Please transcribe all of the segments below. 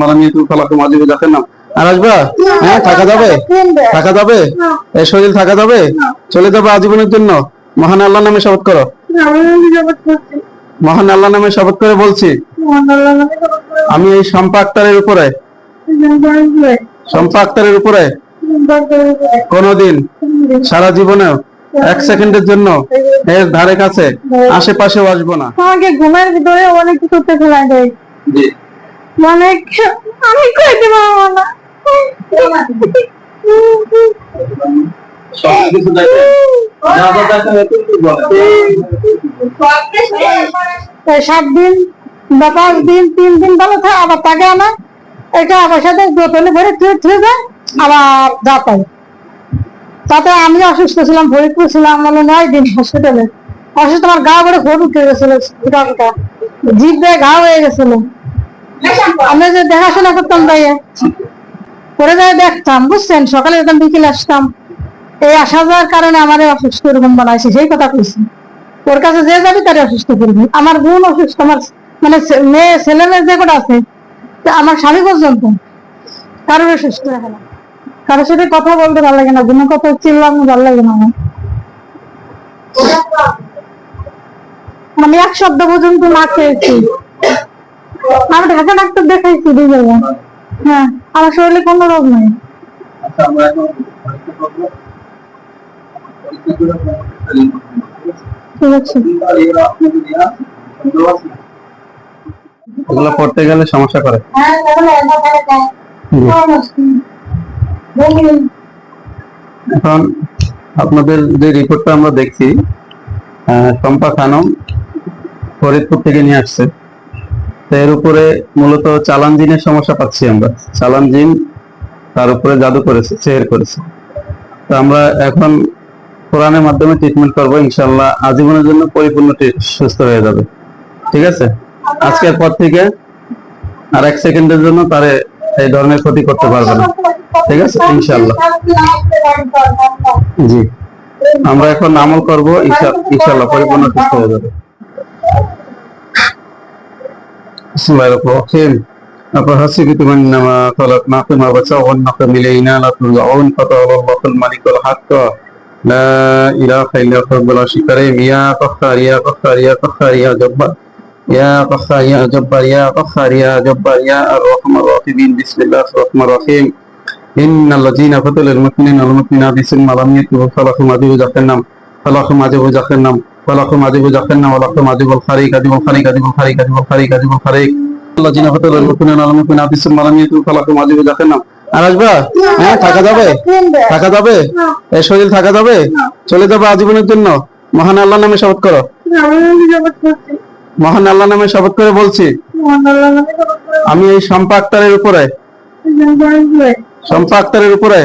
মালামিয়াতু ফালাকুম আজিবু দেখেন না আর আসবা? হ্যাঁ থাকা যাবে? থাকা যাবে? শরীর থাকা যাবে? চলে যাবে আজীবনের জন্য? মহান আল্লাহ নামে শপথ করো। মহান আল্লাহ নামে শপথ করে বলছি, আমি এই শম্পা আক্তারের উপরে, শম্পা আক্তারের উপরে কোনদিন সারা জীবনে এক সেকেন্ডের জন্য এর ধারে কাছে আশেপাশেও আসব না। আমাকে ঘুমের ভিতরে অনেক কিছু করতে ফেলা দেয় মানে আমি কইতে পারব না সাত দিন বা পাঁচ দিন তিন দিন ভালো থাকে আবার তাকে আনা। এটা আমার সাথে বোতলে ভরে থুয়ে থুয়ে যায় আবার যা পাই। তাতে আমি অসুস্থ ছিলাম, ফরিদপুর ছিলাম মানে নয় দিন হসপিটালে অসুস্থ আমার গা ভরে ফোট উঠে গেছিল গোটা গোটা জিভ দিয়ে ঘা হয়ে গেছিল। আমি যে দেখাশোনা করতাম তাই পরে যাই দেখতাম, বুঝছেন? সকালে যেতাম বিকেলে আসতাম, এই আসা যাওয়ার কারণে আমার অসুস্থ এরকম বানাইছে সেই কথা কইছি। ওর কাছে যে যাবি তারে অসুস্থ করবি। আমার বোন অসুস্থ, আমার মানে মেয়ে, ছেলে মেয়ে যে কটা আছে আমার স্বামী পর্যন্ত কারোর অসুস্থ রাখে না কারোর সাথে কথা বলতে ভালো লাগে না কোনো কথা চিল্লাম ভালো লাগে না আমি এক শব্দ পর্যন্ত না খেয়েছি। আমি ঢাকা ডাক্তার দেখাইছি দুই জায়গায়। হ্যাঁ আমার শরীরে কোনো রোগ নাই। আছে। পড়তে গেলে সমস্যা করে। এখন আপনাদের যে রিপোর্টটা আমরা দেখছি শম্পা খানম ফরিদপুর থেকে নিয়ে আসছে। এর উপরে মূলত চালান জিনের সমস্যা পাচ্ছি আমরা। চালান জিন তার উপরে জাদু করেছে চেয়ার করেছে। তো আমরা এখন কোরআনের মাধ্যমে ট্রিটমেন্ট করব ইনশাল্লাহ আজীবনের জন্য পরিপূর্ণ সুস্থ হয়ে যাবে। ঠিক আছে? আজকের পর থেকে আর এক সেকেন্ডের জন্য তারে এই ধরনের ক্ষতি করতে পারবে না। ঠিক আছে ইনশাল্লাহ জি আমরা এখন আমল করবো ইনশা- ইনশাল্লাহ পরিপূর্ণ সুস্থ হয়ে যাবে বিসমিল্লাহির রহমানির রহিম أفحسبتم أنما خلقناكم عبثا وأنكم إلينا لا ترجعون فتعالى الله الملك الحق لا إله إلا هو رب العرش الكريم يا قهار يا قهار يا قهار يا جبار يا قهار يا جبار يا قهار يا جبار يا الرحمن الرحيم بسم الله الرحمن الرحيم إن الذين فتلوا المؤمنين والمؤمنات ثم لم يتوبوا فلهم عذاب جهنم فلهم عذاب جهنم فلهم عذاب جهنم ولهم عذاب الحريق عذاب الحريق عذاب الحريق عذاب الحريق عذاب الحريق الذين فتلوا المؤمنين والمؤمنات ثم لم يتوبوا فلهم عذاب جهنم আর আসবা হ্যাঁ থাকা যাবে থাকা যাবে এই শরীর থাকা যাবে চলে যাবে আজীবনের জন্য মহান আল্লাহ নামে শপথ করো মহান আল্লাহ নামে শপথ করে বলছি আমি এই শম্পা আক্তারের উপরে শম্পা আক্তারের উপরে?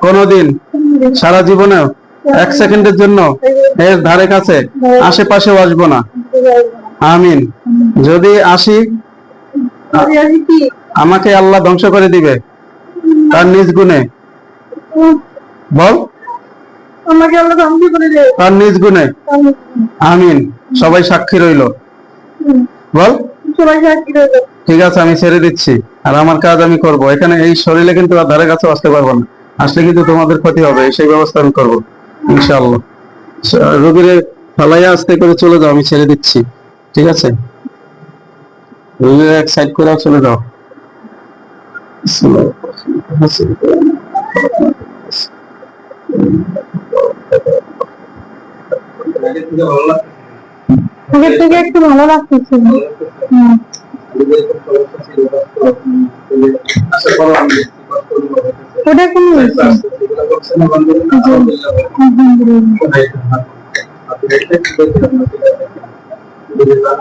কোনদিন? সারা জীবনে এক সেকেন্ডের জন্য এর ধারে কাছে? আশেপাশেও আসব না। আমিন। যদি আসি আমাকে আল্লাহ ধ্বংস করে দিবে। তার নিজ গুণে। বল। আমাকে আল্লাহ ধ্বংস করে দেয় তার নিজ গুণে। আমিন। সবাই সাক্ষী রইল। বল। সবাই সাক্ষী রইল। ঠিক আছে আমি ছেড়ে দিচ্ছি। আর আমার কাজ আমি করব। এখানে এই শরীরে কিন্তু আর ধারে কাছে আসতে পারব না। আসলে কিন্তু তোমাদের ক্ষতি হবে, সেই ব্যবস্থা আমি করব, ইনশাআল্লাহ। স- রোগীর ফালাইয়া আস্তে করে চলে যাও, আমি ছেড়ে দিচ্ছি, ঠিক আছে? রোগীর এক সাইড করে চলে যাও। একটু ভালো লাগতেছে। ওটা কোনো হয়েছে আলহামদুলিল্লাহ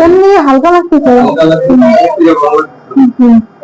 এমনি হালকা লাগতেছে